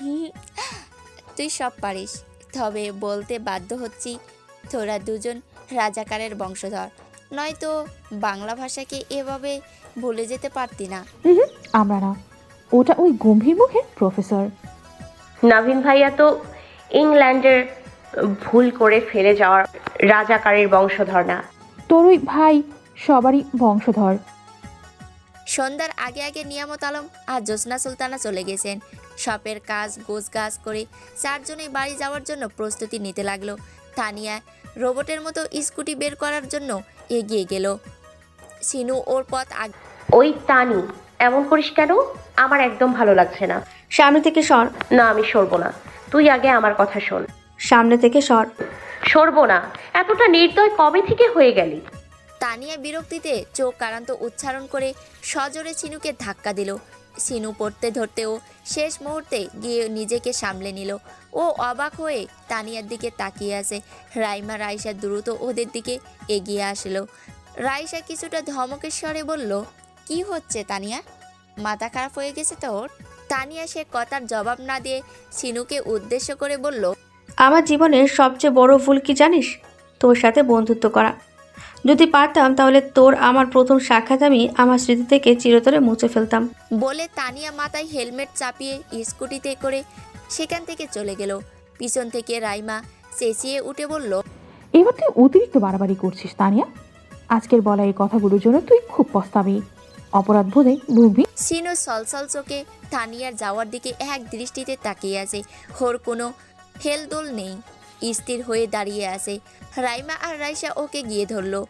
হুম, তুই সব পারিস। তবে বলতে বাধ্য হচ্ছি তোরা দুজন রাজাকারের বংশধর। নয়তো বাংলা ভাষাকে এভাবে ভুলে যেতে পারতি না। আমরা না। ওটা ওই গম্ভীর মুখের প্রফেসর। নাভিন ভাইয়া তো ইংল্যান্ডের ভুল করে ফেলে যাওয়ার রাজাকারের বংশধর না। তোর ওই ভাই সবারই বংশধর। সন্ধ্যার আগে আগে নিয়ামত আলম আর জ্যোৎস্না সুলতানা চলে গেছেন। শপের কাজ গোছ গাছ করে চারজনেই বাড়ি যাওয়ার জন্য প্রস্তুতি নিতে লাগল। তানিয়া রোবটের মতো স্কুটি বের করার জন্য এগিয়ে গেল। সিনু ওর পথ আগ ওই তানি এমন করিস কেন? আমার একদম ভালো লাগছে না। সামনে থেকে সর। না আমি সরবো না। তুই আগে আমার কথা শোন। সামনে থেকে সর। সরবো না। এতটা নির্দয় কবে থেকে হয়ে গেলি? তানিয়া বিরক্তিতে চোখ কারান্ত উচ্চারণ করে সজোরে সিনুকে ধাক্কা দিল। সিনু পড়তে ধরতেও শেষ মুহূর্তে গিয়ে নিজেকে সামলে নিল। ও অবাক হয়ে তানিয়ার দিকে তাকিয়ে আছে। রাইমা রাইসা দ্রুত ওদের দিকে এগিয়ে আসলো। রাইসা কিছুটা ধমকের স্বরে বলল, কি হচ্ছে তানিয়া? মাথা খারাপ হয়ে গেছে তোর তানিয়া সে কথার জবাব না দিয়ে সিনুকে উদ্দেশ্য করে বলল, আমার জীবনের সবচেয়ে বড় ভুল কি জানিস? তোর সাথে বন্ধুত্ব করা। যদি পারতাম তাহলে তোর আমার প্রথম সাক্ষাৎ আমি আমার স্মৃতি থেকে চিরতরে মুছে ফেলতাম। বলে তানিয়া মাথায় হেলমেট চাপিয়ে স্কুটিতে করে সেখান থেকে চলে গেল। পিছন থেকে রাইমা চেঁচিয়ে উঠে বলল এবার তুই অতিরিক্ত বাড়াবাড়ি করছিস তানিয়া। আজকের বলা এই কথাগুলোর জন্য তুই খুব পস্তাবি। অপরাধ বোধে ভুগবি। সিনু সলসল চোখে তানিয়ার যাওয়ার দিকে এক দৃষ্টিতে তাকিয়ে আছে। ওর কোনো হেলদোল নেই। স্থির হয়ে দাঁড়িয়ে আছে। রাইমা আর রাইসা ওকে গিয়ে ধরলো।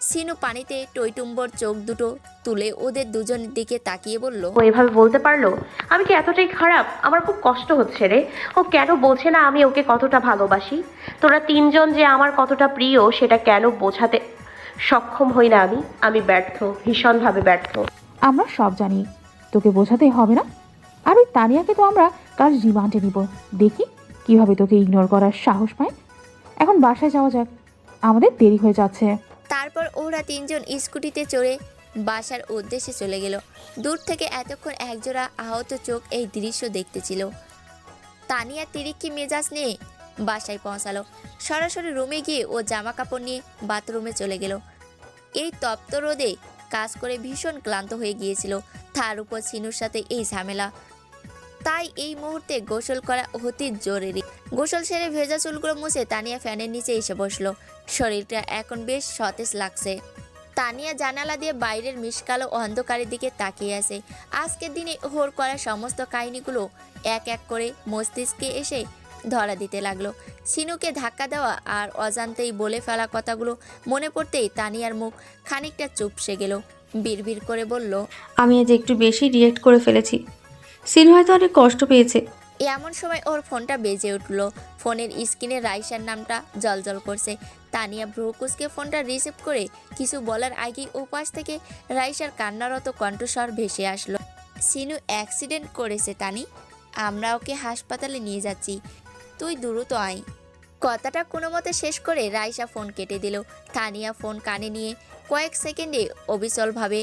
সিনু পানিতে টইটুম্বর চোখ দুটো তুলে ওদের দুজনের দিকে তাকিয়ে বলল ও এভাবে বলতে পারল? আমি কি এতটাই খারাপ? আমার খুব কষ্ট হচ্ছে রে। ও কেন বোঝে না আমি ওকে কতটা ভালোবাসি? তোরা তিনজন যে আমার কতটা প্রিয় সেটা কেন বোঝাতে সক্ষম হই না আমি? আমি ব্যর্থ ভীষণভাবে ব্যর্থ। আমরা সব জানি। তোকে বোঝাতেই হবে না? আর ওই তানিয়াকে তো আমরা কাল রিমান্ডে নিব। দেখি কীভাবে তোকে ইগনোর করার সাহস পায়? এখন বাসায় যাওয়া যাক। আমাদের দেরি হয়ে যাচ্ছে। তারপর ওরা তিনজন স্কুটিতে চড়ে বাসার উদ্দেশ্যে চলে গেল। দূর থেকে এতক্ষণ একজোড়া আহত চোখ এই দৃশ্য দেখতেছিল। তানিয়া তিরিক্ষি মেজাজ নিয়ে বাসায় পৌঁছালো। সরাসরি রুমে গিয়ে ও জামা কাপড় নিয়ে বাথরুমে চলে গেল। এই তপ্ত রোদে কাজ করে ভীষণ ক্লান্ত হয়ে গিয়েছিল। তার উপর সিনুর সাথে এই ঝামেলা। তাই এই মুহূর্তে গোসল করা অতি জরুরি। গোসল সেরে ভেজা চুলগুলো মুছে তানিয়া ফ্যানের নিচে এসে বসল। শরীরটা এখন বেশ সতেজ লাগছে। তানিয়া জানালা দিয়ে বাইরের মিশকালো অন্ধকারের দিকে তাকিয়ে আছে। আজকের দিনে হোর করা সমস্ত কাহিনীগুলো এক এক করে মস্তিষ্কে এসে ধরা দিতে লাগল। সিনুকে ধাক্কা দেওয়া আর অজান্তেই বলে ফেলা কথাগুলো মনে পড়তেই তানিয়ার মুখ খানিকটা চুপসে গেল। বিড়বিড় করে বলল, আমি আজ একটু বেশি রিয়েক্ট করে ফেলেছি। সিন হয়তো অনেক কষ্ট পেয়েছে। এমন সময় ওর ফোনটা বেজে উঠল। ফোনের স্ক্রিনে রাইসার নামটা জলজল করছে। তানিয়া ভ্রুকুসকে ফোনটা রিসিভ করে কিছু বলার আগেই ওপাশ থেকে রাইসার কান্নারত কণ্ঠস্বর ভেসে আসলো। সিনু অ্যাক্সিডেন্ট করেছে, তানি। আমরা ওকে হাসপাতালে নিয়ে যাচ্ছি। তুই দ্রুত আয়। কথাটা কোনো মতে শেষ করে রাইসা ফোন কেটে দিল। তানিয়া ফোন কানে নিয়ে কয়েক সেকেন্ডে অবিচলভাবে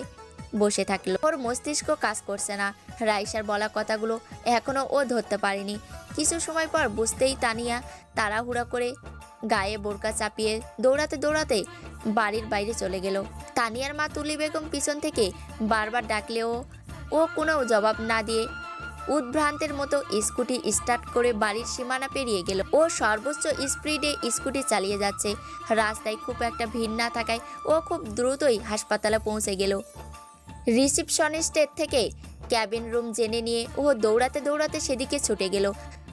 বসে থাকল। ওর মস্তিষ্ক কাজ করছে না। রাইসার বলা কথাগুলো এখনও ও ধরতে পারেনি। কিছু সময় পর বুঝতেই তানিয়া তাড়াহুড়া করে গায়ে বোরকা চাপিয়ে দৌড়াতে দৌড়াতে বাড়ির বাইরে চলে গেল। তানিয়ার মা তুলি বেগম পিছন থেকে বারবার ডাকলেও ও কোনো জবাব না দিয়ে উদ্ভ্রান্তের মতো স্কুটি স্টার্ট করে বাড়ির সীমানা পেরিয়ে গেল। ও সর্বোচ্চ স্পিডে স্কুটি চালিয়ে যাচ্ছে। রাস্তায় খুব একটা ভিড় না থাকায় ও খুব দ্রুতই হাসপাতালে পৌঁছে গেল। রিসিপশনিস্টের থেকে ক্যাবিন রুম জেনে নিয়ে ও দৌড়াতে দৌড়াতে সেদিকে ছুটে গেল।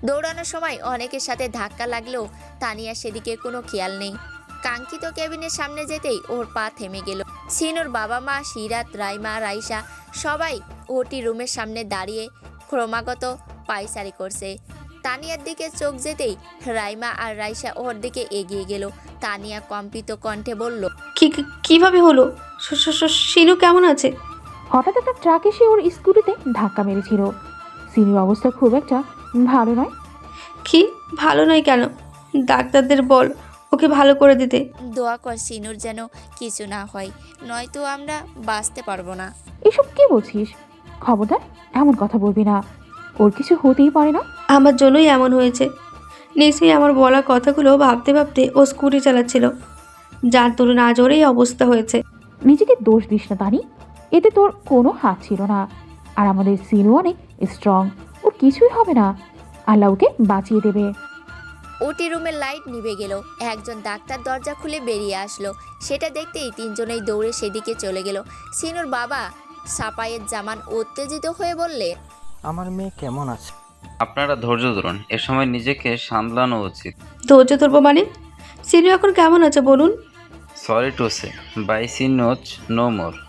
দৌড়ানোর সময় অনেকের সাথে ধাক্কা লাগলেও তানিয়া সেদিকে কোনো খেয়াল নেই। কাঙ্ক্ষিত ক্যাবিনের সামনে যেতেই ওর পা থেমে গেল। সিনুর বাবা মা, সিরাত, রাইমা রাইসা সবাই ওটি রুমের সামনে দাঁড়িয়ে ক্রমাগত পায়সারি করছে। তানিয়ার দিকে চোখ যেতেই রাইমা আর রাইসা ওর দিকে এগিয়ে গেল। তানিয়া কম্পিত কণ্ঠে বলল কীভাবে হলো? সিনু কেমন আছে? হঠাৎ একটা ট্রাক এসে ওর স্কুটিতে ধাক্কা মেরেছিল। সিনির অবস্থা খুব একটা ভালো নয়। কি? ভালো নয় কেন? ডাক্তারদের বল ওকে ভালো করে দিতে। দোয়া কর সিনুর যেন কিছু না হয় নয়তো আমরা বাঁচতে পারব না। এসব কি বলছিস? খবরদার এমন কথা বলবি না। ওর কিছু হতেই পারে না। আমার জন্যই এমন হয়েছে। নিশ্চয়ই আমার বলা কথাগুলো ভাবতে ভাবতে ও স্কুটি চালাচ্ছিল। যার দরুন আজ ওর এই অবস্থা হয়েছে। নিজেকে দোষ দিস না তানি। এতে তোর কোনো হাত ছিল না। আর আমাদের সিনু অনেক স্ট্রং ওর কিছুই হবে না। আল্লাহ ওকে বাঁচিয়ে দেবে। ওটি রুমের লাইট নিভে গেল। একজন ডাক্তার দরজা খুলে বেরিয়ে আসলো। সেটা দেখতেই তিনজনেই দৌড়ে সেদিকে চলে গেল। সিনুর বাবা সাপায়ের জামান উত্তেজিত হয়ে বললে আমার মেয়ে কেমন আছে? আপনারা ধৈর্য ধরুন। এ সময় নিজেকে সামলানো উচিত। ধৈর্য ধরবো মানে? সিনু এখন কেমন আছে বলুন? Sorry to say by see notch no more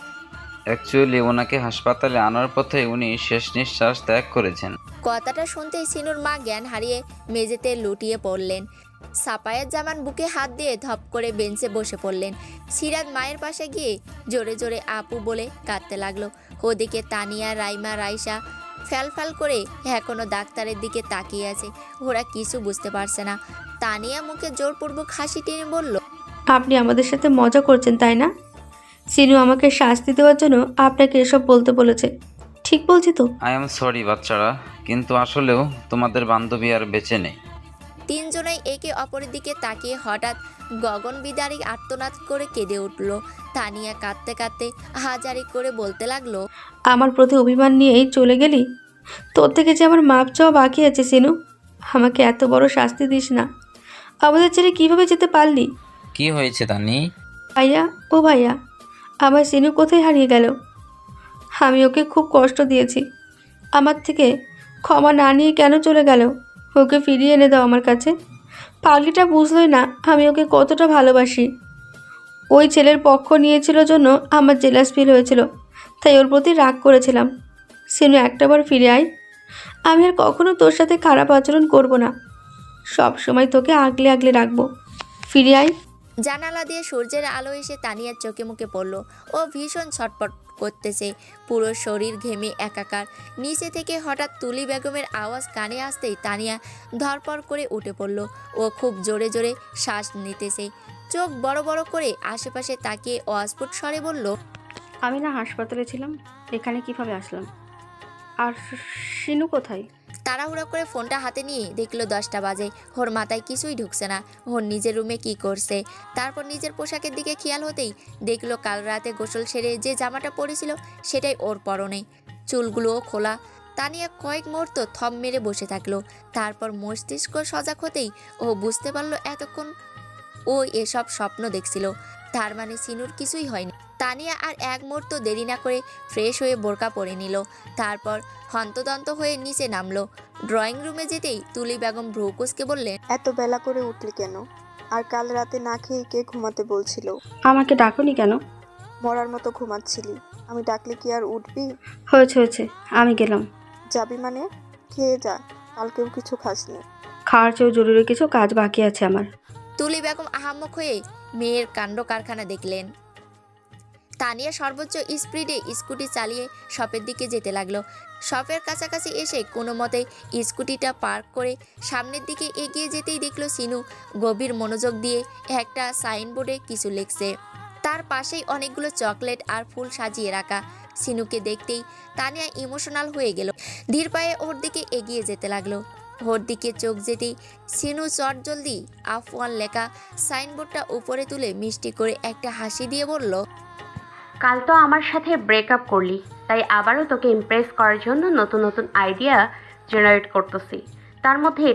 actually ওনাকে হাসপাতালে আনার পথে উনি শেষ নিঃশ্বাস ত্যাগ করেছেন। কথাটা শুনতেই সিনুর মা জ্ঞান হারিয়ে মেঝেতে লুটিয়ে পড়লেন। সাপায়ের জামান বুকে হাত দিয়ে ধপ করে বেঞ্চে বসে পড়লেন। সিরাজ মায়ের পাশে গিয়ে জোরে জোরে আপু বলে কাঁদতে লাগল। ওদিকে তানিয়া রাইমা রাইসা ফ্যালফ্যাল করে এখনও ডাক্তারের দিকে তাকিয়ে আছে। ওরা কিছু বুঝতে পারছে না। তানিয়া মুখে জোরপূর্বক হাসি টেনে বলল আপনি আমাদের সাথে মজা করছেন তাই না? সিনু আমাকে শাস্তি দেওয়ার জন্য আপনাকে এসব বলতে বলেছে। ঠিক বলছি তো? আই এম সরি বাচ্চারা কিন্তু আসলেও তোমাদের বান্ধবী আর বেঁচে নেই। তিনজনেই একে অপরের দিকে তাকিয়ে হঠাৎ গগন বিদারী আর্তনাদ করে কেঁদে উঠল। তানিয়া কাঁদতে কাঁদতে হাজারি করে বলতে লাগল আমার প্রতি অভিমান নিয়েই চলে গেলি? তোর থেকে যে আমার মাপ চাওয়া বাকি আছে সিনু আমাকে এত বড় শাস্তি দিস না। আমাদের ছেড়ে কীভাবে যেতে পারলি? কি হয়েছে তানি? ভাইয়া ও ভাইয়া আমার সিনু কোথায় হারিয়ে গেল? আমি ওকে খুব কষ্ট দিয়েছি। আমার থেকে ক্ষমা না নিয়ে কেন চলে গেল? ওকে ফিরিয়ে এনে দাও আমার কাছে। পাগলিটা বুঝলোই না আমি ওকে কতটা ভালোবাসি। ওই ছেলের পক্ষ নিয়েছিল জন্য আমার জেলাস ফিল হয়েছিল, তাই ওর প্রতি রাগ করেছিলাম। সিনু একটাবার ফিরে আয়। আমি আর কখনো তোর সাথে খারাপ আচরণ করব না। সব সময় তোকে আগলে আগলে রাখব। ফিরে আয়। জানালা দিয়ে সূর্যের আলো এসে তানিয়ার চোখে মুখে পড়ল। ও ভীষণ ছটপট করতেছে। পুরো শরীর ঘেমে একাকার। নিচে থেকে হঠাৎ তুলি বেগমের আওয়াজ কানে আসতেই তানিয়া ধরপড় করে উঠে পড়ল। ও খুব জোরে জোরে শ্বাস নিতেছে। চোখ বড় বড় করে আশেপাশে তাকিয়ে অস্ফুট স্বরে বলল, আমি না হাসপাতালে ছিলাম। এখানে কীভাবে আসলাম? আর শিনু কোথায়? তাড়াহুড়ো করে ফোনটা হাতে নিয়ে দেখল দশটা বাজে। ওর মাথায় কিছুই ঢুকছে না। ওর নিজের রুমে কি করছে? তারপর নিজের পোশাকের দিকে খেয়াল হতেই দেখল কাল রাতে গোসল সেরে যে জামাটা পরেছিল, সেটাই ওর পরনে। চুলগুলোও খোলা। তানিয়া কয়েক মুহূর্ত থম মেরে বসে থাকল। তারপর মস্তিষ্ক সজাগ হতেই ও বুঝতে পারল এতক্ষণ ও এসব স্বপ্ন দেখছিল। তার মানে সিনুর কিছুই হয়নি। তানিয়া আর এক মুহূর্ত দেরি না করে ফ্রেশ হয়ে বোরকা পরে নিল। তারপর হন্তদন্ত হয়ে নিচে নামলো। ড্রয়িং রুমে যেতেই তুলি বেগম ভ্রুকুসকে বললেন এত বেলা করে উঠলি কেন? আর কাল রাতে না খেয়ে কে ঘুমাতে বলছিল? আমাকে ডাকনি কেন? মরার মতো ঘুমাচ্ছিলি। আমি ডাকলে কি আর উঠবি? হয়েছে হয়েছে আমি গেলাম। যাবি মানে? খেয়ে যা কালকেও কিছু খাসনি। খাওয়ার চেয়েও জরুরি কিছু কাজ বাকি আছে আমার। তুলি বেগম আহাম্মক হয়ে মেয়ের কাণ্ড কারখানা দেখলেন। তানিয়া সর্বোচ্চ স্পিডে স্কুটি চালিয়ে শপের দিকে যেতে লাগল। শপের কাছাকাছি এসে কোনো মতে স্কুটিটা পার্ক করে সামনের দিকে এগিয়ে যেতেই দেখল সিনু গভীর মনোযোগ দিয়ে একটা সাইনবোর্ডে কিছু লিখছে। তার পাশেই অনেকগুলো চকলেট আর ফুল সাজিয়ে রাখা। সিনুকে দেখতেই তানিয়া ইমোশনাল হয়ে গেল। ধীর পায়ে ওর দিকে এগিয়ে যেতে লাগল। ওর দিকে চোখ যেতেই সিনু চট জলদি আফওয়ান লেখা সাইনবোর্ডটা উপরে তুলে মিষ্টি করে একটা হাসি দিয়ে বলল কাল তো আমার সাথে ব্রেকআপ করলি তাই আবারও তোকে ইমপ্রেস করার জন্য নতুন নতুন আইডিয়া জেনারেট করতেছি। তার মধ্যে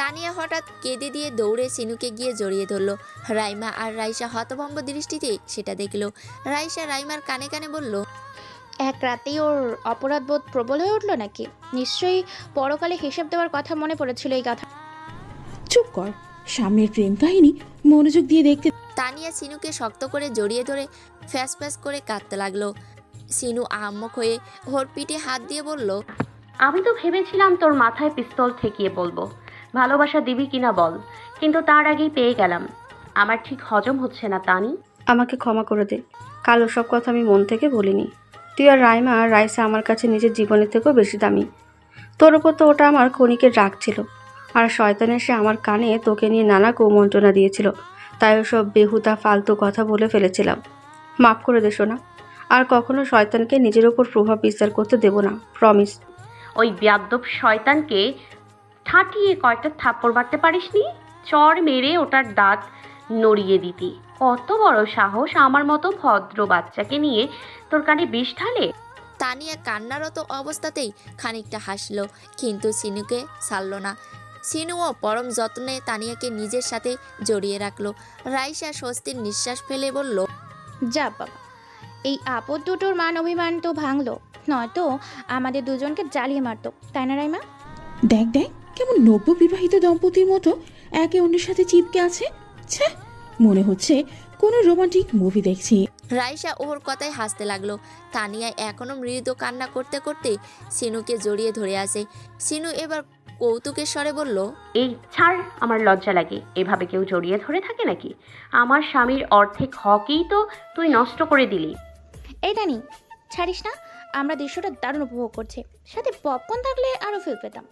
তানিয়া হঠাৎ কেঁদে দিয়ে দৌড়ে সিনুকে গিয়ে জড়িয়ে ধরল। রাইমা আর রাইসা হতভম্ব দৃষ্টিতে সেটা দেখল। রাইসা রাইমার কানে কানে বলল এক রাতেই ওর অপরাধবোধ প্রবল হয়ে উঠল নাকি? নিশ্চয়ই পরকালে হিসেব দেওয়ার কথা মনে পড়েছিল এই কথা চুপ কর সামনের প্রেম কাহিনী মনোযোগ দিয়ে দেখতে তানিয়া সিনুকে শক্ত করে জড়িয়ে ধরে ফ্যাস ফ্যাস করে কাঁদতে লাগল। সিনু আহাম্মক হয়ে ওর পিঠে হাত দিয়ে বলল আমি তো ভেবেছিলাম তোর মাথায় পিস্তল ঠেকিয়ে বলব। ভালোবাসা দিবি কিনা বল কিন্তু তার আগেই পেয়ে গেলাম। আমার ঠিক হজম হচ্ছে না তানি। আমাকে ক্ষমা করে দে। কাল ওসব কথা আমি মন থেকে বলিনি তুই আর রাইমা আর রাইসা আমার কাছে নিজের জীবনের থেকেও বেশি দামি। তোর ওপর তো ওটা আমার ক্ষণিকের রাগ ছিল। আর শয়তান এসে আমার কানে তোকে নিয়ে নানা কৌমন্ত্রণা দিয়েছিল। তাই ওসব বেহুদা ফালতু কথা বলে ফেলেছিলাম। মাফ করে দে না আর কখনো শয়তানকে নিজের ওপর প্রভাব বিস্তার করতে দেব না প্রমিস ওই ব্যাদ্যব শয়তানকে ঠাটিয়ে কয়টা থাপ্পড় মারতে পারিসনি? চর মেরে ওটার দাঁত নড়িয়ে দিতি। কত বড় সাহস আমার মতো ভদ্র বাচ্চাকে নিয়ে তোর কানে বিষ ঢালে? তানিয়া কান্নারত অবস্থাতেই খানিকটা হাসলো কিন্তু সিনুকে ছাড়ল না। সিনুও পরম যত্নে তানিয়াকে নিজের সাথে জড়িয়ে রাখল। রাইসা স্বস্তির নিঃশ্বাস ফেলে বলল যা বাবা এই আপদ দুটোর মান অভিমান তো ভাঙলো নয়তো আমাদের দুজনকে জ্বালিয়ে মারতো তাই না রাইমা? দেখ দেখ কেমন নব্য বিবাহিত দম্পতির মতো একে অন্যের সাথে চিপকে আছে। ছ্যা মনে হচ্ছে কোনো রোমান্টিক মুভি দেখছি। রাইসা ওর কথায় হাসতে লাগল। তানিয়া এখনও মৃদু কান্না করতে করতে সিনুকে জড়িয়ে ধরে আসে সিনু এবার কৌতুকের স্বরে বলল এই ছাড় আমার লজ্জা লাগে। এভাবে কেউ জড়িয়ে ধরে থাকে নাকি? আমার স্বামীর অর্ধেক হকেই তো তুই নষ্ট করে দিলি। এই দানি ছাড়িস না? আমরা দৃশ্যটা দারুণ উপভোগ করছি। সাথে পপকর্ন থাকলে আরও ফিল পেতাম।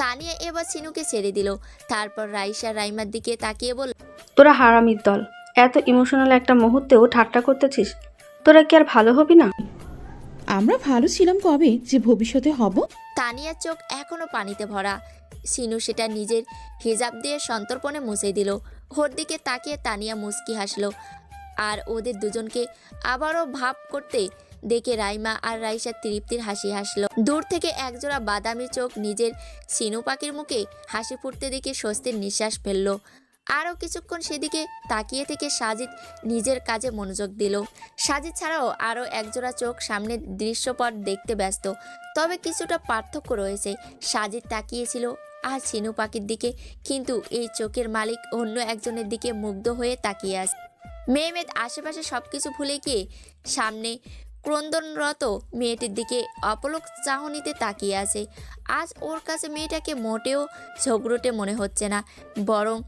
তানিয়া এবার সিনুকে ছেড়ে দিল। তারপর রাইসা রাইমার দিকে তাকিয়ে বলল তোরা হারামির দল। এত ইমোশনাল একটা মুহূর্তেও ঠাট্টা করতেছিস? তোরা কি আর ভালো হবি না? আমরা ভালো ছিলাম কবে যে ভবিষ্যতে হব? তানিয়ার চোখ এখনও পানিতে ভরা। সিনু সেটা নিজের হিজাব দিয়ে সন্তর্পণে মুছে দিল। ওর দিকে তাকিয়ে তানিয়া মুচকি হাসলো। আর ওদের দুজনকে আবারও ভাব করতে দেখে রাইমা আর রাইসা তৃপ্তির হাসি হাসলো। দূর থেকে একজোড়া বাদামি চোখ নিজের সিনু পাখির মুখে হাসি ফুটতে দেখে স্বস্তির নিঃশ্বাস ফেলল। আরও কিছুক্ষণ সেদিকে তাকিয়ে থেকে সাজিদ নিজের কাজে মনোযোগ দিল। সাজিদ ছাড়াও আরও একজোড়া চোখ সামনের দৃশ্যপট দেখতে ব্যস্ত। তবে কিছুটা পার্থক্য রয়েছে। সাজিদ তাকিয়েছিল আর সিনু পাখির দিকে, কিন্তু এই চোখের মালিক অন্য একজনের দিকে মুগ্ধ হয়ে তাকিয়ে আছে। মেহমেদ আশেপাশে সব কিছু ভুলে গিয়ে সামনে ক্রন্দনরত মেয়েটির দিকে অপলক চাহনিতে তাকিয়ে আছে। আজ ওর কাছে মেয়েটাকে মোটেও ঝগড়টে মনে হচ্ছে না, বরং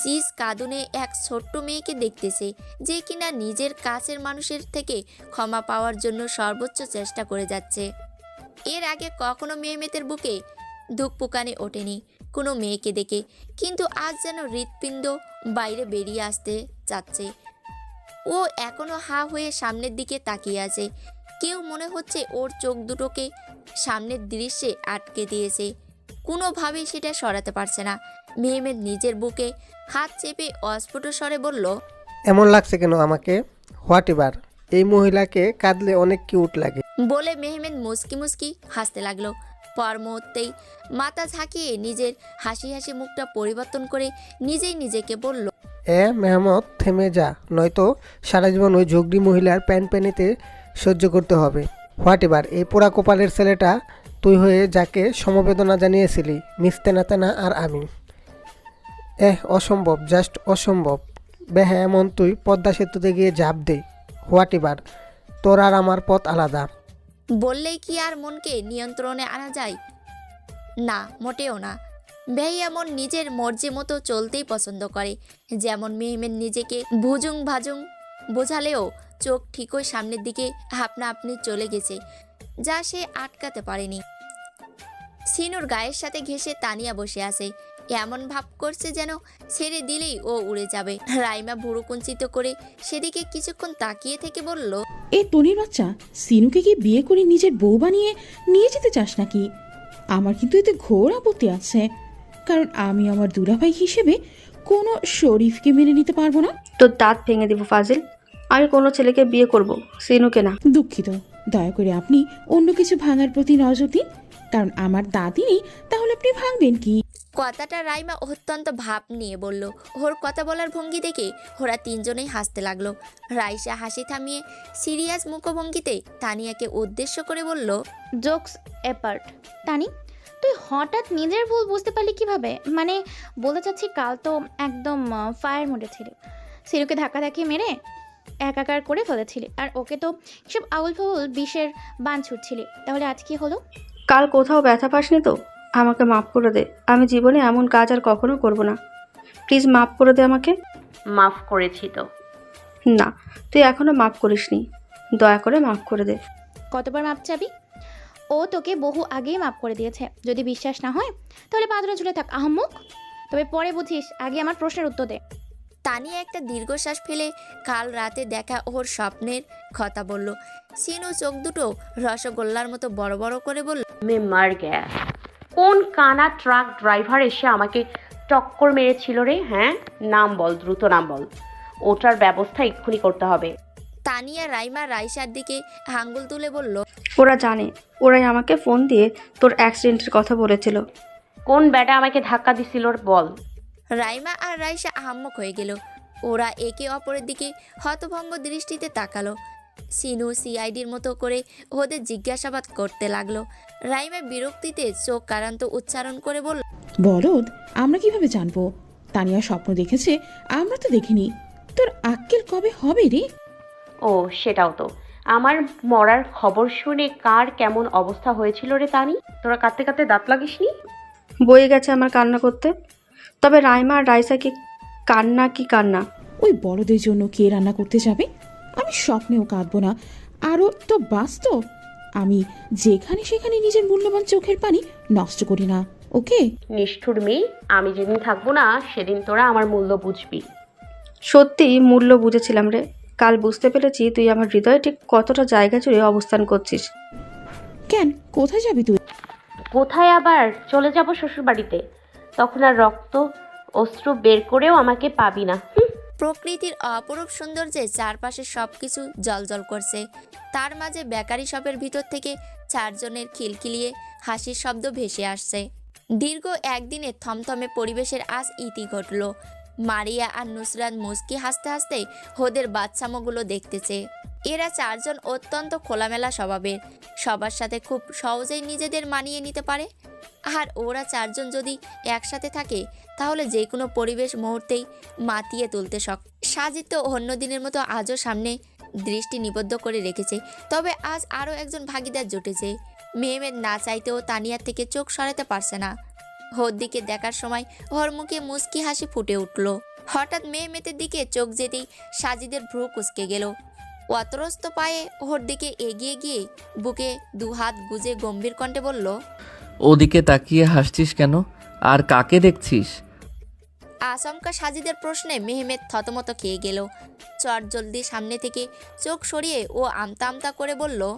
সিস কাঁদুনে এক ছোট্ট মেয়েকে দেখতেছে, যে কিনা নিজের কাছের মানুষের থেকে ক্ষমা পাওয়ার জন্য সর্বোচ্চ চেষ্টা করে যাচ্ছে। এর আগে কখনো মেয়েমেতের বুকে ধুকপুকানি ওঠেনি, কোনো মেয়েকে দেখে, কিন্তু আজ যেন হৃৎপিণ্ড বাইরে বেরিয়ে আসতে চাচ্ছে। ও এখনও হা হয়ে সামনের দিকে তাকিয়ে আছে, কেউ মনে হচ্ছে ওর চোখ দুটোকে সামনের দৃশ্যে আটকে দিয়েছে। কোনোভাবেই সেটা সরাতে পারছে না মেহমেদ নিজের বুকে হাত চেপে অস্ফুট স্বরে বলল এমন লাগছে কেন আমাকে? হোয়াট এবার? এই মহিলাকে কাঁদলে অনেক কিউট লাগে। বলে মেহমেদ মুস্কি মুস্কি হাসতে লাগল। পর মুহূর্তেই মাথা ঝাঁকিয়ে নিজের হাসি হাসি মুখটা পরিবর্তন করে নিজেই নিজেকে বলল এ মেহমত থেমে যা নয়তো সারা জীবন ওই ঝগড়ি মহিলার প্যান প্যানিতে সহ্য করতে হবে। হোয়াট এবার? এই পোড়া কপালের ছেলেটা তুই হয়ে যাকে সমবেদনা জানিয়েছিলি মিস্তে নাতানা আর আমি। এহ, অসম্ভব জাস্ট অসম্ভব। বেহা এমন তুই পদ্মা সেতুতে গিয়ে ঝাঁপ দে, হোয়াট এবার তোর আর আমার পথ আলাদা। বললেই কি আর মনকে নিয়ন্ত্রণে আনা যায়? না, মোটেও না। বেই এমন নিজের মর্জি মতো চলতেই পছন্দ করে। যেমন মেহমেদ নিজেকে ভুজুং ভাজুং বোঝালেও চোখ ঠিকই সামনের দিকে আপনা আপনি চলে গেছে, যা সে আটকাতে পারেনি। সিনুর গায়ের সাথে ঘেসে তানিয়া বসে আছে। এমন ভাব করছে যেন ছেড়ে দিলেই ও উড়ে যাবে। রাইমা ভুরু কুঞ্চিত করে সেদিকে কিছুক্ষণ তাকিয়ে থেকে বলল এ তনির বাচ্চা সিনুকে কি বিয়ে করে নিজের বউ বানিয়ে নিয়ে যেতে চাস নাকি? আমার কিন্তু এতে ঘোর আপত্তি আছে। কারণ আমি আমার দুলাভাই হিসেবে কোনো শরীফকে মেনে নিতে পারব না। তোর দাঁত ভেঙে দিব ফাজিল। আমি কোনো ছেলেকে বিয়ে করব সিনুকে না। দুঃখিত। দয়া করে আপনি অন্য কিছু ভাঙার প্রতি নজর দিন। কারণ আমার দাঁতই নেই তাহলে আপনি ভাঙবেন কি? কথাটা রাইমা অত্যন্ত ভাব নিয়ে বলল ওর কথা বলার ভঙ্গি দেখে ওরা তিনজনেই হাসতে লাগল। রাইসা হাসি থামিয়ে সিরিয়াস মুখভঙ্গিতে তানিয়াকে উদ্দেশ্য করে বলল জোকস অ্যাপার্ট তানি তুই হঠাৎ নিজের ভুল বুঝতে পারলি কীভাবে? মানে বলতে চাচ্ছি কাল তো একদম ফায়ার মোডে ছিল। সিরুকে ধাক্কা ধাক্কি মেরে একাকার করে ফেলেছিলি। আর ওকে তো সব আউল ফাউল বিষের বান ছুটছিলি। তাহলে আজ কি হলো? কাল কোথাও ব্যথা পাসনি তো? আমাকে মাফ করে দে। আমি জীবনে এমন কাজ আর কখনো করব না। প্লিজ মাফ করে দে আমাকে। মাফ করেছি তো। না তুই এখনও মাফ করিসনি। দয়া করে মাফ করে দে। কতবার মাপ চাবি? ও তোকে বহু আগেই মাপ করে দিয়েছে। যদি বিশ্বাস না হয় তাহলে পাঁচরা ঝুলে থাক আহম্মুক। তবে পরে বুঝিস আগে আমার প্রশ্নের উত্তর দে। তানিয়া একটা দীর্ঘশ্বাস ফেলে কাল রাতে দেখা ওর স্বপ্নের কথা বলল। সিনু চোখ দুটো রসগোল্লার মতো বড় বড় করে বলল মে মার গয়া কোন কানা ট্রাক ড্রাইভার এসে আমাকে টক্কর মেরেছিল রে? হ্যাঁ? নাম বল দ্রুত নাম বল। ওটার ব্যবস্থা এক্ষুনি করতে হবে। তানিয়া রাইমা রাইসার দিকে হাঙ্গুল তুলে বলল ওরা জানে ওরাই আমাকে ফোন দিয়ে তোর অ্যাক্সিডেন্টের কথা বলেছিল। কোন ব্যাটা আমাকে ধাক্কা দিছিল বল। রাইমা আর রাইসা আহাম্মক হয়ে গেল। ওরা একে অপরের দিকে হতভম্ব দৃষ্টিতে তাকালো। সিনু সিআইডির মতো করে ওদের জিজ্ঞাসাবাদ করতে লাগল। রাইমা বিরক্তিতে চোখ কারান্ত উচ্চারণ করে বলল বলদ আমরা কীভাবে জানব? তানিয়া স্বপ্ন দেখেছে আমরা তো দেখিনি। তোর আক্কেল কবে হবে রে? ও সেটাও তো। আমার মরার খবর শুনে কার কেমন অবস্থা হয়েছিল রে তানি? তোরা কাঁদতে কাঁদতে দাঁত লাগিসনি? বয়ে গেছে আমার কান্না করতে। তবে রাইমা আর রাইসা কি কান্না কি কান্না? ওই বড়দের জন্য কে রান্না করতে যাবে? আমি স্বপ্নেও কাঁদবো না। আরও তো বাস্তব। আমি যেখানে সেখানে নিজের মূল্যবান চোখের পানি নষ্ট করি না ওকে? নিষ্ঠুর মেয়ে আমি যেদিন থাকব না সেদিন তোরা আমার মূল্য বুঝবি। সত্যি মূল্য বুঝেছিলাম রে। কাল বুঝতে পেরেছি তুই আমার হৃদয়ে ঠিক কতটা জায়গা জুড়ে অবস্থান করছিস। কেন? কোথায় যাবি তুই? কোথায় আবার? চলে যাব শ্বশুর বাড়িতে তখন আর রক্ত অস্ত্র বের করেও আমাকে পাবি না হুম, প্রকৃতির অপরূপ সৌন্দর্যে চারপাশে সব কিছু জলজল করছে। তার মাঝে বেকারি শপের ভিতর থেকে চারজনের খিলখিলিয়ে হাসির শব্দ ভেসে আসছে। দীর্ঘ একদিনে থমথমে পরিবেশের আজ ইতি ঘটল। মারিয়া আর নুসরাত মুস্কি হাসতে হাসতে ওদের বাচ্চামোগুলো দেখতেছে। এরা চারজন অত্যন্ত খোলামেলা স্বভাবের। সবার সাথে খুব সহজেই নিজেদের মানিয়ে নিতে পারে। আর ওরা চারজন যদি একসাথে থাকে, তাহলে যে কোনো পরিবেশ মুহূর্তেই মাতিয়ে তুলতে শখ সাজিত অন্য দিনের মতো আজও সামনে দৃষ্টি নিবদ্ধ করে রেখেছে। তবে আজ আরও একজন ভাগিদার জুটেছে। মেহমেদ না চাইতেও তানিয়ার থেকে চোখ সরাতে পারছে না। ওর দিকে দেখার সময় ওর মুখে মুস্কি হাসি ফুটে উঠল। হঠাৎ মেয়ে মেহমেদের দিকে চোখ যেতেই সাজিদের ভ্রু কুচকে গেল। অতরস্ত পায়ে ওর দিকে এগিয়ে গিয়ে বুকে দু হাত গুজে গম্ভীর কণ্ঠে বলল ওদিকে তাকিয়ে হাসছিস কেন? আর কাকে দেখছিস? আচমকা সাজিদের প্রশ্নে মেহমেদ থতমত খেয়ে গেল। চট জলদি সামনে থেকে চোখ সরিয়ে ও আমতা আমতা করে বলল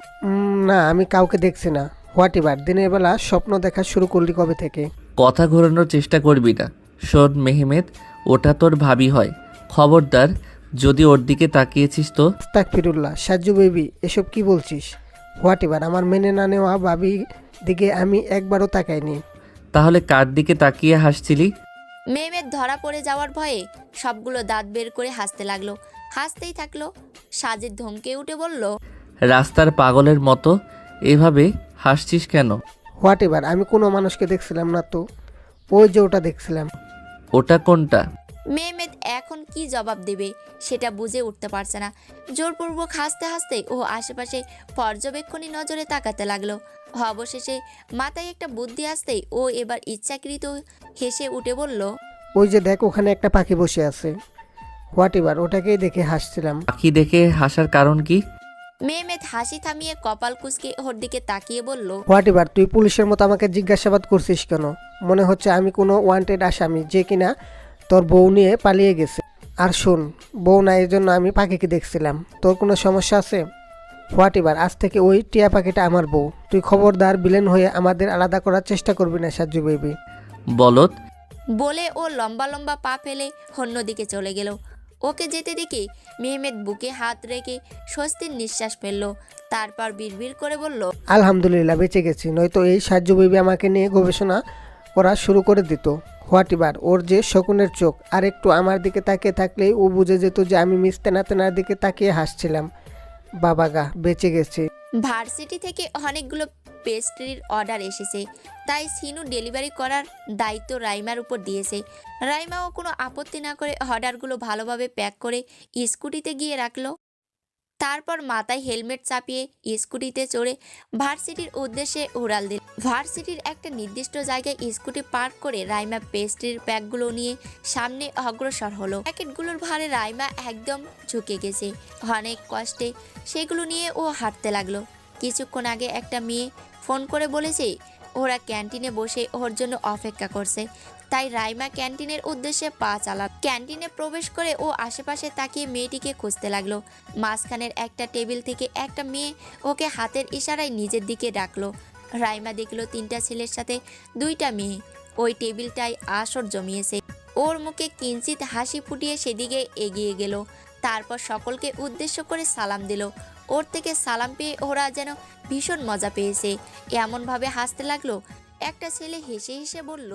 না আমি কাউকে দেখছি না। হোয়াট এবার দিনের বেলা স্বপ্ন দেখা শুরু করলি কবে থেকে? কথা ঘোরানোর চেষ্টা করবি না। শোন মেহমেদ ওটা তোর ভাবি হয়। খবরদার যদি ওর দিকে তাকিয়েছিস তো। তাক ফিরুল্লাহ সাজু বেবি এসব কি বলছিস? হোয়াট এবার আমার মেনে না নেওয়া ভাবি দিকে আমি একবারও তাকাইনি। তাহলে কার দিকে তাকিয়ে হাসছিলি? মেহমেদ ধরা পড়ে যাওয়ার ভয়ে সবগুলো দাঁত বের করে হাসতে লাগল। হাসতেই থাকল সাজের ধমকে উঠে বলল রাস্তার পাগলের মতো এভাবে হাসছিস কেন? হোয়াট এবার আমি কোনো মানুষকে দেখছিলাম না তো। ওই যে ওটা দেখছিলাম। ওটা কোনটা? মেহমেদ এখন কি জবাব দেবে সেটা বুঝে উঠতে পারছে না। জোরপূর্বক হাসতে হাসতে ও আশেপাশে পর্যবেক্ষণী নজরে তাকাতে লাগল। অবশেষে মাথায় একটা বুদ্ধি আসতেই ও এবার ইচ্ছাকৃত হেসে উঠে বলল ওই যে দেখ ওখানে একটা পাখি বসে আছে। হোয়াট এবার? ওটাকেই দেখে হাসছিলাম। পাখি দেখে হাসার কারণ কি? মেহমেদ হাসি থামিয়ে কপাল কুচকে ওর দিকে তাকিয়ে বলল হোয়াট এবার? তুই পুলিশের মতো আমাকে জিজ্ঞাসাবাদ করছিস কেন? মনে হচ্ছে আমি কোনো ওয়ান্টেড আসামি যে কিনা তোর বউ নিয়ে পালিয়ে গেছে। আর শোন বউ না এই জন্য আমি পাখিকে দেখছিলাম। তোর কোনো সমস্যা আছে? হোয়াট এবার আজ থেকে ওই টিয়া পাখিটা আমার বউ। তুই খবরদার বিলেন হয়ে আমাদের আলাদা করার চেষ্টা করবি না সাজু বেবি। বলত বলে ও লম্বা লম্বা পা ফেলে অন্যদিকে চলে গেল। ওকে যেতে দেখে মেহমেদ বুকে হাত রেখে স্বস্তির নিঃশ্বাস ফেলল। তারপর বিড়বিড় করে বলল আলহামদুলিল্লাহ বেঁচে গেছি। নয়তো এই সাহায্য বেবি আমাকে নিয়ে গবেষণা করা শুরু করে দিত। হোয়াট এবার? ওর যে শকুনের চোখ। আর একটু আমার দিকে তাকিয়ে থাকলেই ও বুঝে যেত যে আমি মিস তেনা তেনার দিকে তাকিয়ে হাসছিলাম। বাবা গা, বেঁচে গেছি। ভার্সিটি থেকে অনেকগুলো পেস্ট্রির অর্ডার এসেছে। তাই সিনু ডেলিভারি করার দায়িত্ব রাইমার উপর দিয়েছে। রাইমাও কোনো আপত্তি না করে অর্ডারগুলো ভালোভাবে প্যাক করে স্কুটিতে গিয়ে রাখল। তারপর মাথায় হেলমেট চাপিয়ে স্কুটিতে চড়ে ভার্সিটির উদ্দেশ্যে উড়াল দিল। ভার্সিটির একটা নির্দিষ্ট জায়গায় স্কুটি পার্ক করে রাইমা পেস্ট্রির প্যাকগুলো নিয়ে সামনে অগ্রসর হলো। প্যাকেটগুলোর ভারে রাইমা একদম ঝুঁকে গেছে। অনেক কষ্টে সেগুলো নিয়ে ও হাঁটতে লাগল। কিছুক্ষণ আগে একটা মেয়ে ফোন করে বলেছে, ওরা ক্যান্টিনে বসে ওর জন্য অপেক্ষা করছে। তাই রাইমা ক্যান্টিনের উদ্দেশ্যে পা চালাল। ক্যান্টিনে প্রবেশ করে ও আশেপাশে তাকিয়ে মেয়েটিকে খুঁজতে লাগল। মাঝখানের একটা টেবিল থেকে একটা মেয়ে ওকে হাতের ইশারায় নিজের দিকে ডাকলো। রাইমা দেখল তিনটা ছেলের সাথে দুইটা মেয়ে। ওই টেবিলটায় আসর জমিয়েছে। ওর মুখে কিঞ্চিত হাসি ফুটিয়ে সেদিকে এগিয়ে গেল। তারপর সকলকে উদ্দেশ্য করে সালাম দিল। ওর থেকে সালাম পেয়ে ওরা যেন ভীষণ মজা পেয়েছে। এমনভাবে হাসতে লাগল। একটা ছেলে হেসে হেসে বলল